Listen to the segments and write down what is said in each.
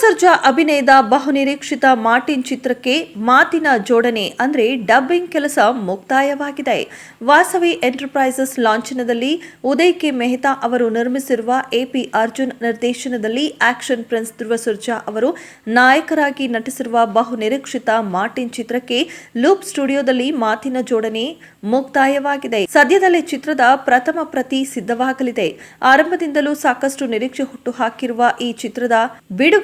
ಸರ್ಜಾ ಅಭಿನಯದ ಬಹುನಿರೀಕ್ಷಿತ ಮಾರ್ಟಿನ್ ಚಿತ್ರಕ್ಕೆ ಮಾತಿನ ಜೋಡಣೆ ಅಂದ್ರೆ ಡಬ್ಬಿಂಗ್ ಕೆಲಸ ಮುಕ್ತಾಯವಾಗಿದೆ. ವಾಸವಿ ಎಂಟರ್ಪ್ರೈಸಸ್ ಲಾಂಛನದಲ್ಲಿ ಉದಯ್ ಕೆ. ಮೆಹ್ತಾ ಅವರು ನಿರ್ಮಿಸಿರುವ ಎಪಿ ಅರ್ಜುನ್ ನಿರ್ದೇಶನದಲ್ಲಿ ಆಕ್ಷನ್ ಪ್ರಿನ್ಸ್ ಧ್ರುವ ಸರ್ಜಾ ಅವರು ನಾಯಕರಾಗಿ ನಟಿಸಿರುವ ಬಹುನಿರೀಕ್ಷಿತ ಮಾರ್ಟಿನ್ ಚಿತ್ರಕ್ಕೆ ಲೂಪ್ ಸ್ಟುಡಿಯೋದಲ್ಲಿ ಮಾತಿನ ಜೋಡಣೆ ಮುಕ್ತಾಯವಾಗಿದೆ. ಸದ್ಯದಲ್ಲೇ ಚಿತ್ರದ ಪ್ರಥಮ ಪ್ರತಿ ಸಿದ್ಧವಾಗಲಿದೆ. ಆರಂಭದಿಂದಲೂ ಸಾಕಷ್ಟು ನಿರೀಕ್ಷೆ ಹುಟ್ಟು ಹಾಕಿರುವ ಈ ಚಿತ್ರದ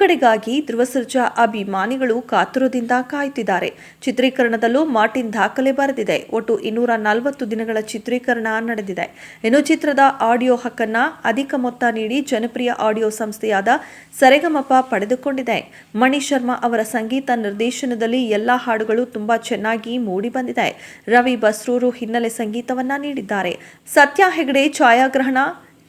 ಬಿಡುಗಡೆಗಾಗಿ ಧ್ರುವ ಸರ್ಜಾ ಅಭಿಮಾನಿಗಳು ಕಾತುರದಿಂದ ಕಾಯುತ್ತಿದ್ದಾರೆ. ಚಿತ್ರೀಕರಣದಲ್ಲೂ ಮಾರ್ಟಿನ್ ದಾಖಲೆ ಬರೆದಿದೆ. ಒಟ್ಟು ಇನ್ನೂರ ನಲವತ್ತು ದಿನಗಳ ಚಿತ್ರೀಕರಣ ನಡೆದಿದೆ. ಇನ್ನು ಚಿತ್ರದ ಆಡಿಯೋ ಹಕ್ಕನ್ನ ಅಧಿಕ ಮೊತ್ತ ನೀಡಿ ಜನಪ್ರಿಯ ಆಡಿಯೋ ಸಂಸ್ಥೆಯಾದ ಸರೆಗಮಪ ಪಡೆದುಕೊಂಡಿದೆ. ಮಣಿ ಶರ್ಮಾ ಅವರ ಸಂಗೀತ ನಿರ್ದೇಶನದಲ್ಲಿ ಎಲ್ಲಾ ಹಾಡುಗಳು ತುಂಬಾ ಚೆನ್ನಾಗಿ ಮೂಡಿ ಬಂದಿದೆ. ರವಿ ಬಸ್ರೂರು ಹಿನ್ನೆಲೆ ಸಂಗೀತವನ್ನ ನೀಡಿದ್ದಾರೆ. ಸತ್ಯ ಹೆಗಡೆ ಛಾಯಾಗ್ರಹಣ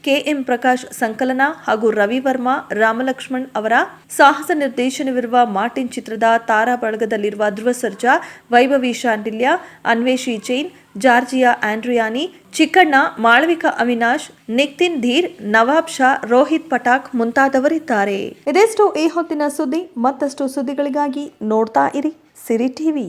ಕೆಎಂ ಪ್ರಕಾಶ್ ಸಂಕಲನ ಹಾಗೂ ರವಿ ವರ್ಮಾ ರಾಮಲಕ್ಷ್ಮಣ್ ಅವರ ಸಾಹಸ ನಿರ್ದೇಶನವಿರುವ ಮಾರ್ಟಿನ್ ಚಿತ್ರದ ತಾರಾ ಬಳಗದಲ್ಲಿರುವ ಧ್ರುವ ಸರ್ಜಾ ವೈಭವಿ ಶಾಂಡಿಲ್ಯ, ಅನ್ವೇಷಿ ಜೈನ್, ಜಾರ್ಜಿಯಾ ಆಂಡ್ರಿಯಾನಿ, ಚಿಕ್ಕಣ್ಣ, ಮಾಳವಿಕಾ ಅವಿನಾಶ್, ನಿಕ್ತಿನ್ ಧೀರ್, ನವಾಬ್ ಶಾ, ರೋಹಿತ್ ಪಟಾಕ್ ಮುಂತಾದವರಿದ್ದಾರೆ. ಇದೆಷ್ಟು ಈ ಹೊತ್ತಿನ ಸುದ್ದಿ. ಮತ್ತಷ್ಟು ಸುದ್ದಿಗಳಿಗಾಗಿ ನೋಡ್ತಾ ಇರಿ. ಸಿರಿ ಟಿವಿ.